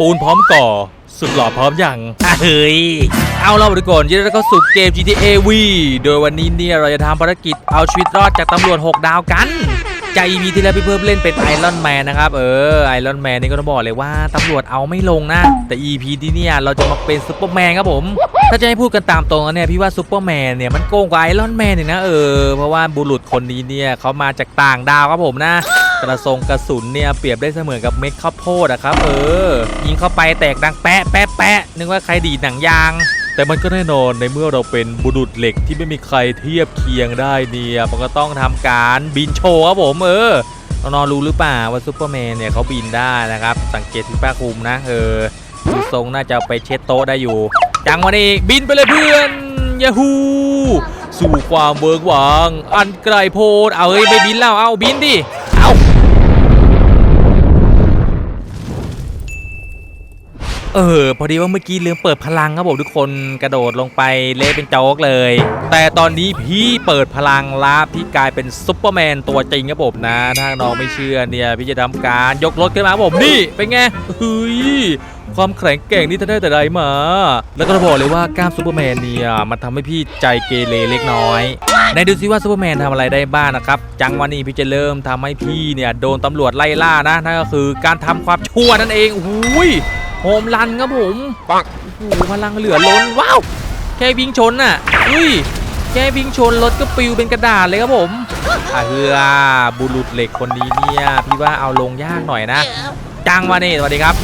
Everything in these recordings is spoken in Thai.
ปูนพร้อมก่อ สุดหล่อพร้อมอย่างอะเฮ้ย เอาเราทุกคนยินดีต้อนรับเข้าสู่เกม GTA V โดยวันนี้เนี่ยเราจะทำภารกิจเอาชีวิตรอดจากตำรวจ 6 ดาวกันจาก EP ที่แล้วพี่เพิ่มเล่นเป็นไอรอนแมนนะครับ เออไอรอนแมนนี่ก็ต้องบอกเลยว่าตำรวจเอาไม่ลงนะ แต่ EP ที่เนี่ยเราจะมาเป็นซูเปอร์แมนครับผม ถ้าจะให้พูดกันตามตรงเนี่ยพี่ว่าซูเปอร์แมนเนี่ยมันโกงกว่าไอรอนแมนอีกนะเออเพราะว่าบุรุษคนนี้เนี่ยเขามาจากต่างดาวครับผมนะ กระทรงกระสุนเนี่ยเปรียบได้เสมือนกับเม็ดข้าวโพดอะครับ เออ ยิงเข้าไปแตกดังแปะแปะแปะนึกว่าใครดีดหนังยาง แต่มันก็แน่นอนในเมื่อเราเป็นบุรุษเหล็กที่ไม่มีใครเทียบเคียงได้เนี่ย มันก็ต้องทำการบินโชว์ครับผมเออน้องๆรู้หรือเปล่าว่าซูเปอร์แมนเนี่ยเขาบินได้นะครับ สังเกตที่ป้าคุมนะ เออดูทรงน่าจะไปเช็ดโต๊ะได้อยู่ จังวันนี้บินไปเลยเพื่อนยาฮูสู่ความเบิกหวัง อันไกลโพ้นเอาเฮ้ยไม่บินแล้วเอาบินดิ เออ พอดีว่าเมื่อกี้ลืมเปิดพลังครับผมทุกคนกระโดดลงไปเละเป็นโจ๊กเลย แต่ตอนนี้พี่เปิดพลังลาพี่กลายเป็นซุปเปอร์แมนตัวจริงครับผมนะ ถ้าน้องไม่เชื่อเนี่ยพี่จะทำการยกรถขึ้นมาบผมนี่เป็นไงเฮ้ยความแข็งแกร่งนี่ท่านได้แต่ใดมา แล้วก็จะบอกเลยว่ากล้ามซูเปอร์แมนเนี่ยมันทำให้พี่ใจเกเรเล็กน้อยในดูซิว่าซูเปอร์แมนทำอะไรได้บ้างนะครับ จังวันนี้พี่จะเริ่มทำให้พี่เนี่ยโดนตำรวจไล่ล่านะนั่นก็คือการทำความชั่วนั่นเองอุ้ย โฮมรันครับผม ปังโอ้โหพลังเหลือล้น ว้าว แค่วิ่งชนน่ะอุ้ย แค่วิ่งชนรถก็ปลิวเป็นกระดาษเลยครับผมอะเฮือบุรุษเหล็กคนนี้เนี่ยพี่ว่าเอาลงยากหน่อยนะจังวะนี่สวัสดีครับ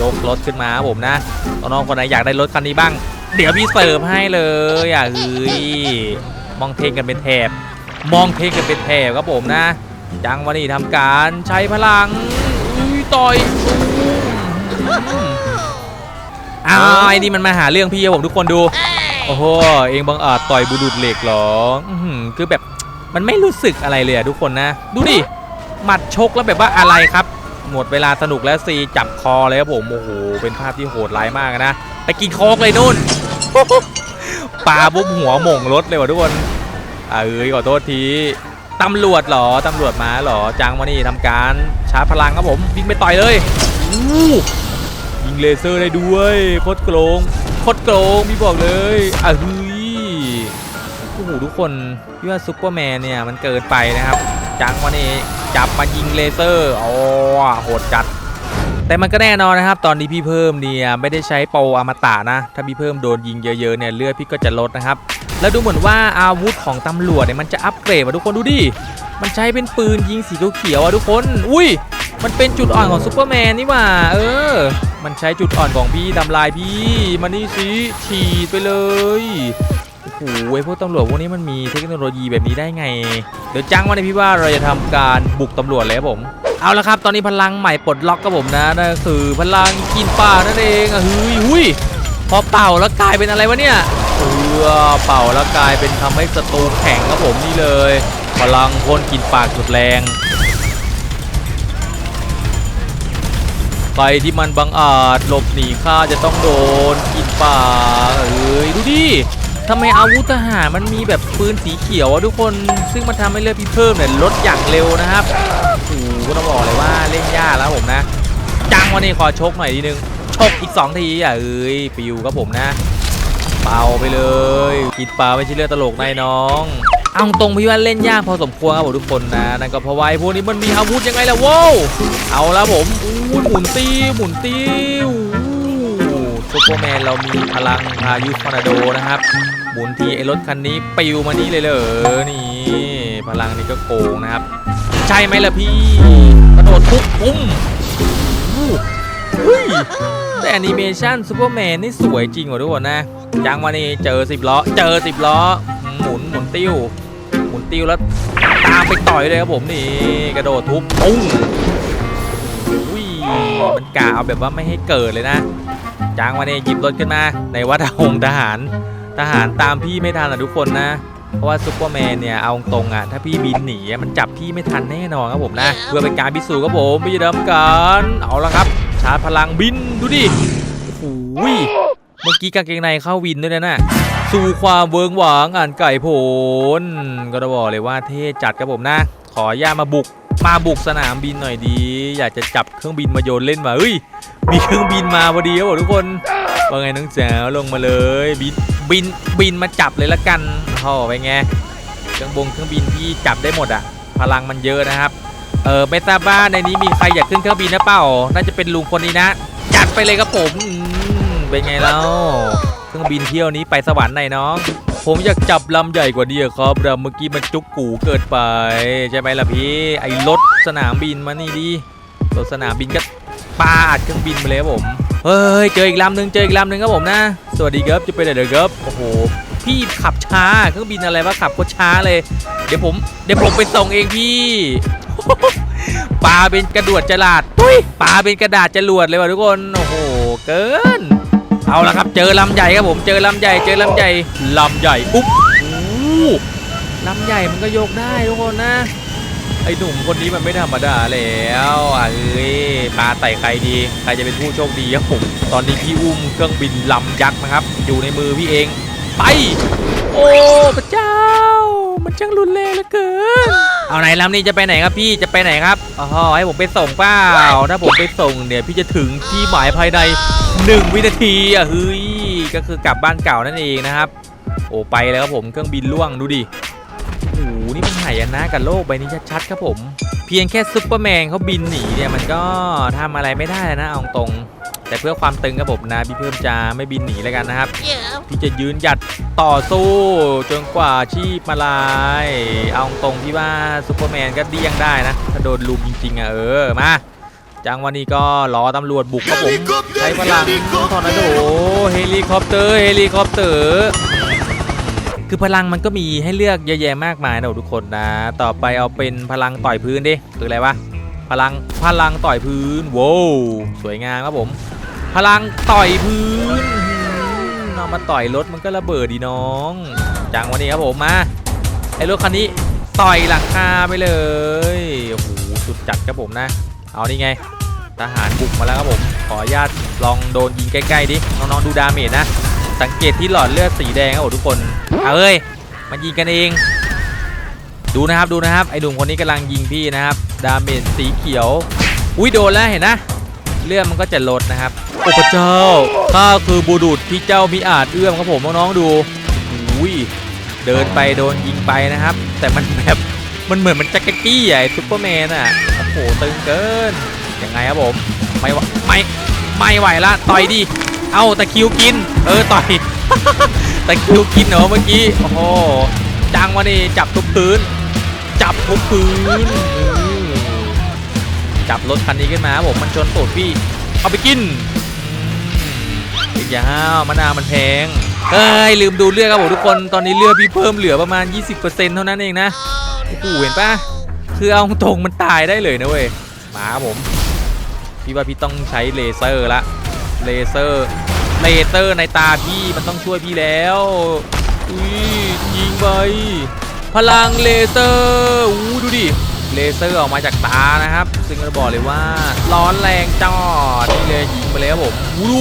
ยกรถขึ้นมาครับผมนะน้องๆคนไหนอยากได้รถคันนี้บ้าง เดี๋ยวพี่เสิร์ฟให้เลยอะเฮ้ยมองเทงกันเป็นแถบ มองเทงกันเป็นแถบครับผมนะ จังวะนี่ทำการใช้พลังอุ้ยต่อย อืมอ้าวไอ้นี่มันมาหาเรื่องพี่ครับผมทุกคนดู โอ้โห เองบังอาจต่อยบุรุษเหล็กเหรออื้อหือคือแบบมันไม่รู้สึกอะไรเลยอะทุกคนนะ ดูดิ หมัดชกแล้วแบบว่าอะไรครับ หมดเวลาสนุกแล้วซีจับคอเลยครับผม โอ้โห เป็นภาพที่โหดร้ายมากนะ ไปกินโคกเลยนู่นปาบุ้มหัวหม่งรถเลยว่ะทุกคนอ่าเอ้ยขอโทษทีตำรวจเหรอ ตำรวจมาเหรอจังมานี่ทำการชาร์จพลังครับผมวิ่งไปต่อยเลยอู้ยิง เลเซอร์ได้ด้วยโคตรโกงโคตรโกงพี่บอกเลยอะเฮ้ยโอ้โหทุกคนพี่ว่าซุปเปอร์แมนเนี่ยมันเกินไปนะครับจังมานี่จับมายิงเลเซอร์อ๋อโหดจัด แต่มันก็แน่นอนนะครับ ตอนนี้พี่เพิ่มเนี่ยไม่ได้ใช้โปรอมตะนะ ถ้าพี่เพิ่มโดนยิงเยอะๆเนี่ยเลือดพี่ก็จะลดนะครับแล้วดูเหมือนว่าอาวุธของตำรวจเนี่ยมันจะอัปเกรดมาทุกคนดูดิ มันใช้เป็นปืนยิงสีเขียวอะทุกคน อุ้ย มันเป็นจุดอ่อนของซูเปอร์แมนนี่หว่า เออ มันใช้จุดอ่อนของพี่ทำลายพี่มานี่สิฉีดไปเลยโอ้โหไอ้พวกตำรวจพวกนี้มันมีเทคโนโลยีแบบนี้ได้ไง เดี๋ยวจ้างวันนี้พี่ว่าเราจะทำการบุกตำรวจเลยครับผม เอาละครับตอนนี้พลังใหม่ปลดล็อกกับผมนะนั่นคือพลังกินป่านั่นเองอะเฮ้ยหุยพอเป่าแล้วกลายเป็นอะไรวะเนี่ยเออเป่าแล้วกลายเป็นทำให้ศัตรูแข็งครับผมนี่เลย พลังพ่นกินปากสุดแรง ใครที่มันบังอาจหลบหนีข้าจะต้องโดนกินปาเอ้ยดูดิทำไมอาวุธทหารมันมีแบบปืนสีเขียวอะทุกคน ซึ่งมันทำให้เลือดพี่เพิ่มเนี่ยลดอย่างเร็วนะครับโอ้โหก็ต้องบอกเลยว่าเล่นยากแล้วผมนะ จังวันนี้ขอชกหน่อยทีนึง ชกอีก 2 ทีอะเอ้ยปิวครับผมนะ เป่าไปเลย กินปลาไม่ใช่เรื่องตลกนายน้อง เอาตรงพี่ว่าเล่นยากพอสมควรครับผมทุกคนนะนั่นก็เพราะว่าไอ้พวกนี้มันมีอาวุธยังไงล่ะโว้วเอาละผมอู้หมุนติ้วหมุนติ้วอู้ซูเปอร์แมนเรามีพลังพายุทอร์นาโดนะครับหมุนทีไอ้รถคันนี้ปิวมานี่เลยเหรอนี่ พลังนี้ก็โกงนะครับ ใช่ไหมล่ะพี่กระโดดทุบปุ้มอู้เฮ้ยแต่แอนิเมชันซูเปอร์แมนนี่สวยจริงว่ะทุกคนนะจังมานี่เจอสิบล้อ เจอสิบล้อ หมุนหมุนติ้ว มุนติ้วแล้วตามไปต่อยเลยครับผมนี่กระโดดทุบปุ้งอุ้ยมันกะเอาแบบว่าไม่ให้เกิดเลยนะจางมาเนี่ยหยิบรถขึ้นมา ในวัดหงทหาร ทหารตามพี่ไม่ทันอะทุกคนนะ เพราะว่าซูเปอร์แมนเนี่ยเอาตรงอะถ้าพี่บินหนีอะมันจับพี่ไม่ทันแน่นอนครับผมนะเพื่อเป็นการพิสูจน์ครับผมพี่จะดำกันเอาละครับชาร์จพลังบินดูดิโอ้โหเมื่อกี้กางเกงในเข้าวินด้วยนะน่ะ สู่ความเวิงหวางอ่านไก่ผลก็จะบอกเลยว่าเท่จัดครับผมนะ ขอย่ามาบุกมาบุกสนามบินหน่อยดี อยากจะจับเครื่องบินมาโยนเล่นมาเฮ้ยมีเครื่องบินมาพอดีครับผมทุกคนว่าไงน้องแจ๋วลงมาเลยบินบินบินมาจับเลยละกันโอ้ไปไงเครื่องบงเครื่องบินพี่จับได้หมดอะพลังมันเยอะนะครับเออไม่ทราบว่าในนี้มีใครอยากขึ้นเครื่องบินนะเปล่า น่าจะเป็นลุงคนนี้นะ จัดไปเลยครับผมเป็นไงแล้ว รื่องบินเที่ยวนี้ไปสวรรค์หนน้อง ผมอยากจับลำใหญ่กว่านี้อะครับลำเมื่อกี้มันจุกกูเกิดไปใช่ไหมล่ะพี่ไอ้รถสนามบินมานี่ดิรถสนามบินก็ปาอัดเครื่องบินไปเลยครับผมเฮ้ยเจออีกลำหนึ่งเจออีกลำหนึ่งครับผมนะสวัสดีครับจะไปไหนเด้อครับโอ้โหพี่ขับช้าเครื่องบินอะไรวะขับโคตรช้าเลย เดี๋ยวผมเดี๋ยวผมไปส่งเองพี่ปลาเป็นกระดวดจลาดปุ้ยปลาเป็นกระดาษจรวดเลยวะทุกคนโอ้โหเกิน เอาละครับเจอลำใหญ่ครับผมเจอลำใหญ่เจอลำใหญ่ลำใหญ่อุ๊บอู้ลำใหญ่มันก็ยกได้ทุกคนนะไอหนุ่มคนนี้มันไม่ธรรมดาแล้วอะเอ้ยปลาไต่ใครดีใครจะเป็นผู้โชคดีครับผมตอนนี้พี่อุ้มเครื่องบินลำยักษ์นะครับ อยู่ในมือพี่เองไป โอ้พระเจ้า มันช่างรุนแรงเหลือเกิน เอาไหนลำนี้จะไปไหนครับพี่จะไปไหนครับอ๋อให้ผมไปส่งเปล่าถ้าผมไปส่งเนี่ยพี่จะถึงที่หมายภายใน 1 วินาทีอะเฮ้ยก็คือกลับบ้านเก่านั่นเองนะครับ โอ้ไปแล้วครับผมเครื่องบินล่วงดูดิโอ้โหนี่มันหายนะกับโลกใบนี้ชัดๆครับผม เพียงแค่ซุปเปอร์แมนเขาบินหนีเนี่ยมันก็ทำอะไรไม่ได้นะเอาตรง แต่เพื่อความตึงครับผมนะพี่เพิ่มจะไม่บินหนีแล้วกันนะครับ พี่จะยืนหยัดต่อสู้จนกว่าชีพมาลาย เอาตรงพี่ว่าซุปเปอร์แมนก็เดี้ยงได้นะถ้าโดนลุมจริงๆอะเออมาจังวันนี้ก็รอตำรวจบุกครับผมใช้พลังทอร์นาโดเฮลิคอปเตอร์เฮลิคอปเตอร์คือพลังมันก็มีให้เลือกเยอะแยะมากมายนะทุกคนนะ ต่อไปเอาเป็นพลังต่อยพื้นดิคืออะไรวะ พลังพลังต่อยพื้นโว้สวยงามครับผม พลังต่อยพื้นอื้อหือเอามาต่อยรถมันก็ระเบิดดีน้องจังวันนี้ครับผมมาไอ้รถคันนี้ต่อยหลังคาไปเลยโอ้โหสุดจัดครับผมนะ เอานี่ไงทหารบุกมาแล้วครับผม ขออนุญาตลองโดนยิงใกล้ๆดิน้องๆดูดาเมจนะ สังเกตที่หลอดเลือดสีแดงครับผมทุกคนเอาเอ้ยมันยิงกันเอง ดูนะครับดูนะครับไอ้หนุ่มคนนี้กำลังยิงพี่นะครับ ดาเมจสีเขียว อุ้ยโดนแล้วเห็นนะเลือดมันก็จะลดนะครับ โอ้พระเจ้าข้าคือบูดุษที่เจ้ามิอาจเอื้อมครับผมน้องๆดูอุ้ยเดินไปโดนยิงไปนะครับ แต่มันแบบมันเหมือนมันแจ็คเก็ตตี้อะไอ้ซุปเปอร์แมนอะโอ้โหตึงเกินยังไงครับผมไม่ไหวไม่ไม่ไหวละต่อยดิเอาตะคิวกิน เออต่อยตะคิวกินเหรอเมื่อกี้โอ้โหจังวะนี่จับทุกพื้น จับทุกพื้น จับรถคันนี้ขึ้นมาผมมันชนตูดพี่ เอาไปกินอืมอย่าห้าวมะนาวมันแพงเอ้ยลืมดูเลือดครับผมทุกคนตอนนี้เลือดพี่เพิ่มเหลือประมาณ 20%เท่านั้นเองนะโอ้โหเห็นปะคือเอาตรงมันตายได้เลยนะเว้ยมาผมพี่ว่าพี่ต้องใช้เลเซอร์ละเลเซอร์เลเซอร์ในตาพี่มันต้องช่วยพี่แล้วอุ้ยยิงไปพลังเลเซอร์อู้ดูดิ เลเซอร์ออกมาจากตานะครับ ซึ่งเราบอกเลยว่าร้อนแรงจอดนี่เลยยิงไปเลยครับผมดู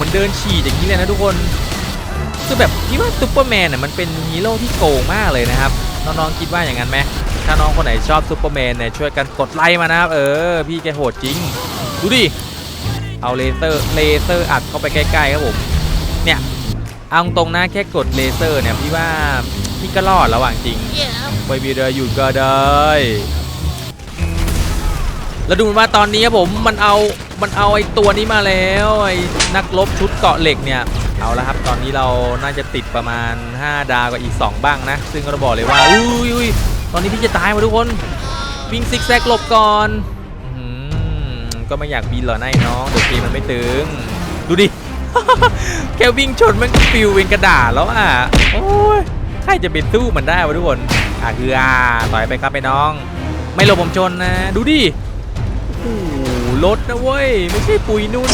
มันเดินฉีดอย่างนี้เลยนะทุกคนคือแบบพี่ว่าซูเปอร์แมนเนี่ยมันเป็นฮีโร่ที่โกงมากเลยนะครับน้องๆคิดว่าอย่างนั้นไหมถ้าน้องคนไหนชอบซูเปอร์แมนเนี่ยช่วยกันกดไลค์มานะครับเออ พี่แกโหดจริง ดูดิเอาเลเซอร์เลเซอร์อัดเข้าไปใกล้ๆครับผมเนี่ย เอาตรงๆนะแค่กดเลเซอร์เนี่ยพี่ว่าพี่ก็รอดแล้วอะจริงไปวีเดออยู่ก็ได้แล้วดูเหมือนว่าตอนนี้ครับผมมันเอามันเอาไอ้ตัวนี้มาแล้วไอ้นักรบชุดเกาะเหล็กเนี่ยเอาละครับตอนนี้เราน่าจะติดประมาณ 5 ดาวกับอีก 2 บ้างนะ ซึ่งก็บอกเลยว่าอุ้ยอุ้ยตอนนี้พี่จะตายมาทุกคนวิ่งซิกแซกหลบก่อนออหือก็ไม่อยากบินหรอกนายน้องเดี๋ยวเกมมันไม่ตึง ดูดิ แค่วิ่งชนมันก็ปิวเป็นกระดาษแล้วอะ โอ้ย ใครจะไปสู้มันได้วะทุกคน อะคืออ่าต่อยไปครับไปน้อง ไม่หลบผมชนนะ ดูดิ โอ้รถนะเว้ย ไม่ใช่ปุ๋ยนุ่น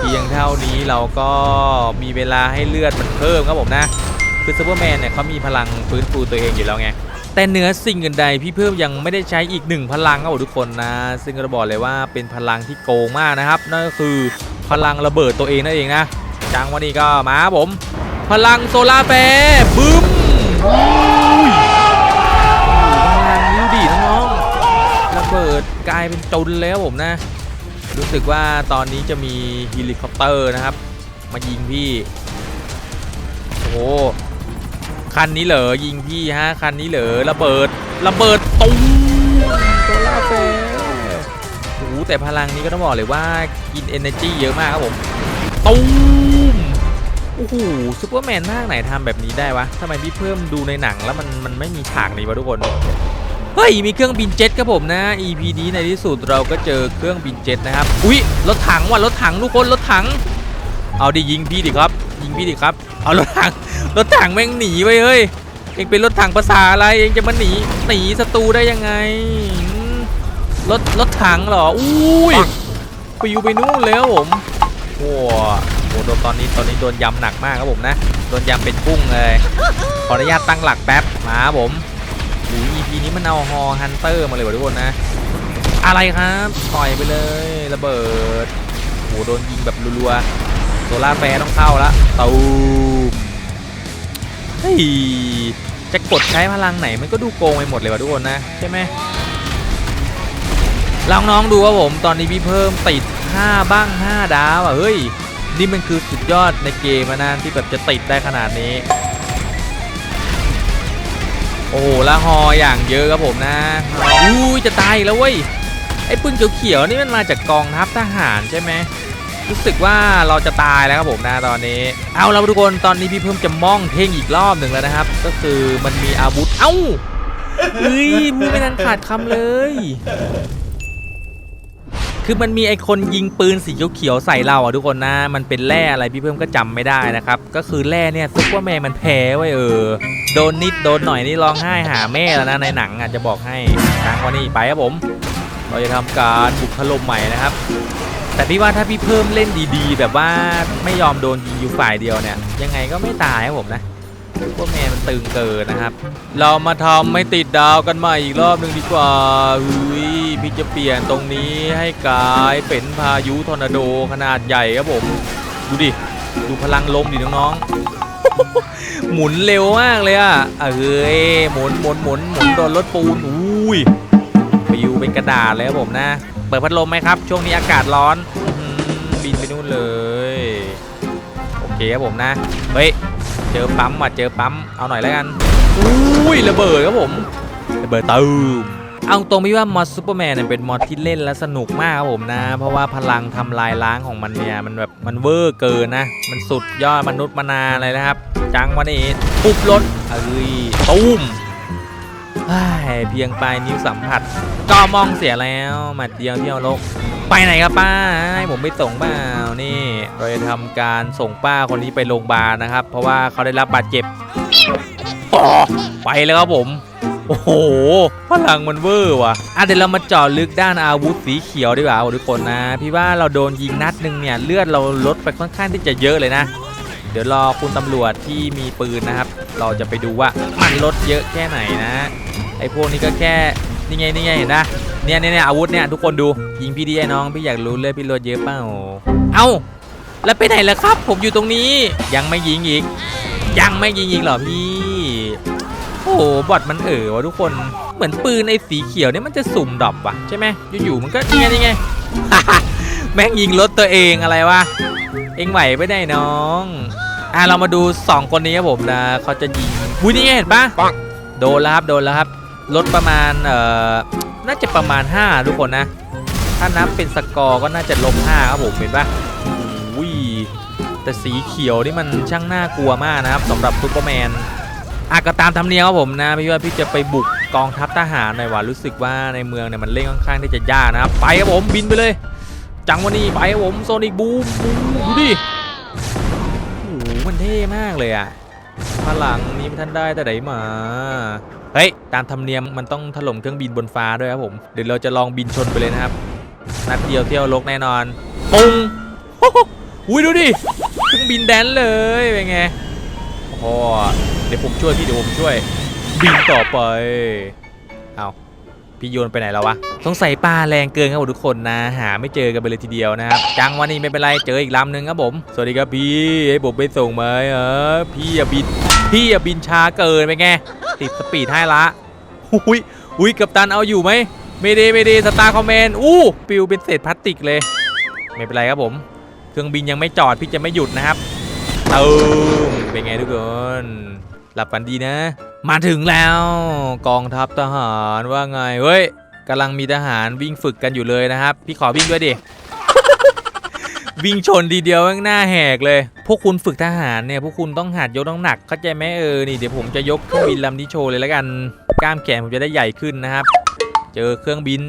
เพียงเท่านี้เราก็มีเวลาให้เลือดมันเพิ่มครับผมนะ คือซูเปอร์แมนเนี่ยเขามีพลังฟื้นฟูตัวเองอยู่แล้วไงแต่เหนือสิ่งอื่นใดพี่เพิ่มยังไม่ได้ใช้อีกหนึ่งพลังครับทุกคนนะ ซึ่งก็จะบอกเลยว่าเป็นพลังที่โกงมากนะครับนั่นก็คือ พลังระเบิดตัวเองนั่นเองนะจังวันนี้ก็มาผม พลังโซลาแฟร์บึ้มโอ้โหพลังนิ้วดีน้องระเบิดกลายเป็นจุนแล้วผมนะ รู้สึกว่าตอนนี้จะมีเฮลิคอปเตอร์นะครับ มายิงพี่โอ้คันนี้เหรอยิงพี่ฮะคันนี้เหรอระเบิดระเบิดตุ้ม แต่พลังนี้ก็ต้องบอกเลยว่ากิน energy เยอะมากครับผมตุ้มโอ้โหซูเปอร์แมนภาคไหนทำแบบนี้ได้วะทำไมพี่เพิ่มดูในหนังแล้วมันมันไม่มีฉากนี้วะทุกคนเฮ้ยมีเครื่องบินเจ็ตครับผมนะ EP นี้ในที่สุดเราก็เจอเครื่องบินเจ็ตนะครับอุ๊ยรถถังว่ะรถถังทุกคนรถถัง เอาดิยิงพี่ดิครับ ยิงพี่ดิครับ เอารถถังรถถังแม่งหนีไว้ยเฮ้ยเองเป็นรถถังภาษาอะไรเองจะมาหนีหนีศัตรูได้ยังไง รถรถถังเหรอ อุ้ยปิวไปนู่นแล้วผมโอ้โหโดนตอนนี้ตอนนี้โดนยำหนักมากครับผมนะ โดนยำเป็นกุ้งเลย ขออนุญาตตั้งหลักแป๊บ มาครับผมหรือ EP นี้มันเอาฮอฮันเตอร์มาเลยว่ะทุกคนนะ อะไรครับ ต่อยไปเลยระเบิดโหโดนยิงแบบรัวๆโซล่าร์แฟร์ต้องเข้าละตูมเฮ้ยจะกดใช้พลังไหนมันก็ดูโกงไปหมดเลยว่ะทุกคนนะ ใช่ไหม ลองน้องดูว่าผมตอนนี้พี่เพิ่มติด 5 บ้าง 5 ดาวอะเฮ้ย นี่มันคือสุดยอดในเกมนานที่แบบจะติดได้ขนาดนี้ โอ้โหละฮออย่างเยอะครับผมนะอุ้ยจะตายแล้วเว้ยไอ้ปืนเขียวๆนี่มันมาจากกองทัพทหารใช่ไหมรู้สึกว่าเราจะตายแล้วครับผมนะตอนนี้ เอาแล้วทุกคนตอนนี้พี่เพิ่มจะม่องเท่งอีกรอบหนึ่งแล้วนะครับ ก็คือมันมีอาวุธเอ้าเฮ้ยมือไม่นันขาดคำเลย คือมันมีไอคนยิงปืนสีเขียวๆใส่เราอะทุกคนนะ มันเป็นแร่อะไรพี่เพิ่มก็จำไม่ได้นะครับ ก็คือแร่เนี่ยซุปเปอร์แมนมันแพ้ไว้เออ โดนนิดโดนหน่อยนี่ร้องไห้หาแม่แล้วนะในหนังอะจะบอกให้ทางวันนี้ไปครับผม เราจะทำการบุกถล่มใหม่นะครับ แต่พี่ว่าถ้าพี่เพิ่มเล่นดีๆ แบบว่าไม่ยอมโดนยิงอยู่ฝ่ายเดียวเนี่ย ยังไงก็ไม่ตายครับผมนะ ซุปเปอร์แมนมันตึงเกินนะครับ เรามาทำไม่ติดดาวกันใหม่อีกรอบหนึ่งดีกว่าอุ้ยพี่จะเปลี่ยนตรงนี้ให้กลายเป็นพายุทอร์นาโดขนาดใหญ่ครับผม ดูดิ ดูพลังลมดิน้องๆ หมุนเร็วมากเลยอะเอ้ยหมุนหมุนหมุนหมุนโดนรถปูนอุ้ยปิวเป็นกระดาษเลยครับผมนะ เปิดพัดลมไหมครับ ช่วงนี้อากาศร้อนบินไปนู่นเลย โอเคครับผมนะ เฮ้ย เจอปั๊มว่ะเจอปั๊มเอาหน่อยแล้วกันอุ้ยระเบิดครับผมระเบิดตูมเอาตรงพี่ว่ามอสซูเปอร์แมนเนี่ยเป็นมอสที่เล่นแล้วสนุกมากครับผมนะ เพราะว่าพลังทำลายล้างของมันเนี่ยมันแบบมันเวอร์เกินนะ มันสุดยอดมนุษย์มนาเลยนะครับ จังวันนี้ปุ๊บรถเอ้ยตูมเฮ้ยเพียงปลายนิ้วสัมผัส ก็มองเสียแล้วมาเดียวเที่ยวโลก ไปไหนครับป้าให้ผมไปส่งเปล่านี่เราจะทำการส่งป้าคนนี้ไปโรงพยาบาลนะครับ เพราะว่าเขาได้รับบาดเจ็บต่อไปแล้วครับผมโอ้โหพลังมันเวอร์ว่ะอะเดี๋ยวเรามาเจาะลึกด้านอาวุธสีเขียวดีกว่าทุกคนนะ พี่ว่าเราโดนยิงนัดหนึ่งเนี่ยเลือดเราลดไปค่อนข้างที่จะเยอะเลยนะ เดี๋ยวรอคุณตำรวจที่มีปืนนะครับ เราจะไปดูว่ามันลดเยอะแค่ไหนนะ ไอ้พวกนี้ก็แค่ นี่ไงนี่ไงเห็นนะเนี่ยเนี่ยเนี่ยอาวุธเนี่ยทุกคนดูยิงพี่ดีไอ้น้องพี่อยากรู้เลยพี่ลดเยอะเปล่าเอ้าแล้วไปไหนล่ะครับ ผมอยู่ตรงนี้ยังไม่ยิงอีก ยังไม่ยิงอีกเหรอพี่โอ้โหบอทมันเอ๋อวะทุกคนเหมือนปืนไอ้สีเขียวเนี่ยมันจะสุ่มดรอปว่ะใช่ไหมอยู่ๆมันก็นี่ไงนี่ไงแม่งยิงรถตัวเองอะไรวะเองไหวไปได้น้องอะเรามาดูสองคนนี้ครับผมนะเขาจะยิงวุ้ยนี่ไงเห็นปะโดนแล้วครับโดนแล้วครับ ลดประมาณเอ่อน่าจะประมาณ 5 ทุกคนนะ ถ้านับเป็นสกอร์ก็น่าจะลบ5ครับผมเห็นปะอุ้ยแต่สีเขียวนี่มันช่างน่ากลัวมากนะครับสำหรับซูเปอร์แมนอะก็ตามธรรมเนียมครับผมนะพี่ว่าพี่จะไปบุกกองทัพทหารหน่อยว่ะรู้สึกว่าในเมืองเนี่ยมันเล่นค่อนข้างที่จะยากนะครับไปครับผมบินไปเลย จังวันนี้ไปครับผมโซนิกบูมบูมดูดิโอ้โหมันเท่มากเลยอะพลังนี้ท่านได้แต่ไหนมา ฮ้ย ตามธรรมเนียมมันต้องถล่มเครื่องบินบนฟ้าด้วยครับผม เดี๋ยวเราจะลองบินชนไปเลยนะครับ นัดเดียวเที่ยวโลกแน่นอนปุ้งอ้โหอุ้ยดูดิเครื่องบินแดนเลยเป็นไงโอ้โหเดี๋ยวผมช่วยพี่เดี๋ยวผมช่วย บินต่อไปเอาพี่โยนไปไหนแล้ววะสงสัยปลาแรงเกินครับทุกคนนะ หาไม่เจอกันไปเลยทีเดียวนะครับ จังวันนี้ไม่เป็นไรเจออีกลำหนึ่งครับผม สวัสดีครับพี่ให้ผมไปส่งไหมเออพี่อย่าบิน พี่อย่าบินช้าเกินไปไงติดสปีดให้ละหุยหุยกับตันเอาอยู่ไหมไม่ดีไม่ดีสตาร์คอมเมนต์อู้ปิวเป็นเศษพลาสติกเลย ไม่เป็นไรครับผม เครื่องบินยังไม่จอดพี่จะไม่หยุดนะครับเตูมเป็นไงทุกคนหลับฝันดีนะ มาถึงแล้วกองทัพทหารว่าไงเฮ้ยกำลังมีทหารวิ่งฝึกกันอยู่เลยนะครับ พี่ขอวิ่งด้วยดิ วิ่งชนทีเดียวแม่งหน้าแหกเลย พวกคุณฝึกทหารเนี่ยพวกคุณต้องหัดยกน้ำหนักเข้าใจไหมเออนี่เดี๋ยวผมจะยกเครื่องบินลำนี้โชว์เลยแล้วกันกล้ามแขนผมจะได้ใหญ่ขึ้นนะครับ เจอเครื่องบิน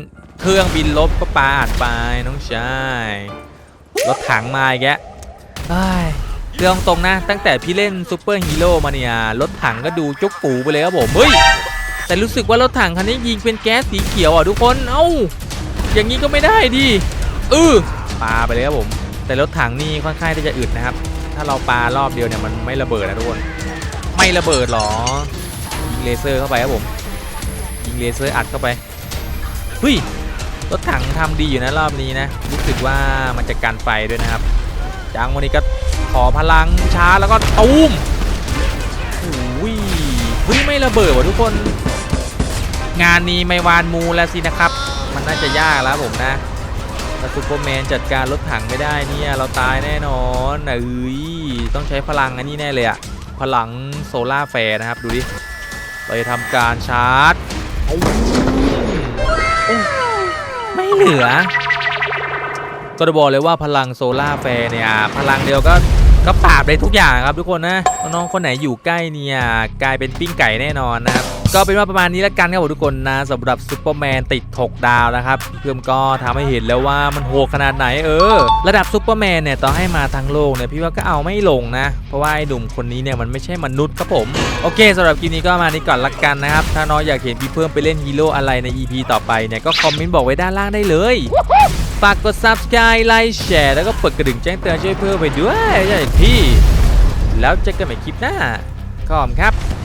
เครื่องบินลบก็ปาดไปน้องชายรถถังมาอีกแกเอ้ยเรื่องตรงนะ ตั้งแต่พี่เล่นซูเปอร์ฮีโร่มาเนี่ยรถถังก็ดูจุกปูไปเลยครับผมเฮ้ยแต่รู้สึกว่ารถถังคันนี้ยิงเป็นแก๊สสีเขียวอะทุกคนเอ้าอย่างนี้ก็ไม่ได้ดิเออปาไปเลยครับผม แต่รถถังนี่ค่อนข้างที่จะอึดนะครับ ถ้าเราปารอบเดียวเนี่ยมันไม่ระเบิดนะทุกคน ไม่ระเบิดหรอ ยิงเลเซอร์เข้าไปครับผม ยิงเลเซอร์อัดเข้าไปเฮ้ยรถถังทำดีอยู่นะรอบนี้นะ รู้สึกว่ามันจะกันไฟด้วยนะครับ จังวันนี้ก็ขอพลังช้าแล้วก็ตูมโอ้ยเฮ้ยไม่ระเบิดว่ะทุกคน งานนี้ไม่วานมูแล้วสินะครับ มันน่าจะยากแล้วผมนะ ถ้าซูเปอร์แมนจัดการรถถังไม่ได้เนี่ยเราตายแน่นอนเอ้ยต้องใช้พลังอันนี้แน่เลยอะพลังโซล่าแฟร์นะครับดูดิเราจะทำการชาร์จตูมโอ้ไม่เหลือ ก็จะบอกเลยว่าพลังโซล่าแฟร์เนี่ยพลังเดียวก็ก็ปราบได้ทุกอย่างครับทุกคนนะน้องคนไหนอยู่ใกล้เนี่ยกลายเป็นปิ้งไก่แน่นอนนะครับ ก็เป็นว่าประมาณนี้แล้วกันครับผมทุกคนนะสำหรับซูเปอร์แมนติดถกดาวนะครับเพื่อนก็ทำให้เห็นแล้วว่ามันโหดขนาดไหนเออ ระดับซูเปอร์แมนเนี่ยต่อให้มาทั้งโลกเนี่ยพี่ว่าก็เอาไม่ลงนะ เพราะว่าไอ้หนุ่มคนนี้เนี่ยมันไม่ใช่มนุษย์ครับผม โอเคสำหรับคลิปนี้ก็มานี้ก่อนละกันนะครับ ถ้าน้องอยากเห็นพี่เพิ่มไปเล่นฮีโร่อะไรใน EP ต่อไปเนี่ยก็คอมเมนต์บอกไว้ด้านล่างได้เลยฝากกด subscribe ไลค์แชร์แล้วก็เปิดกระดิ่งแจ้งเตือนช่วยเพื่อนไปด้วยใช่พี่ แล้วเจอกันใหม่คลิปหน้าขอบครับ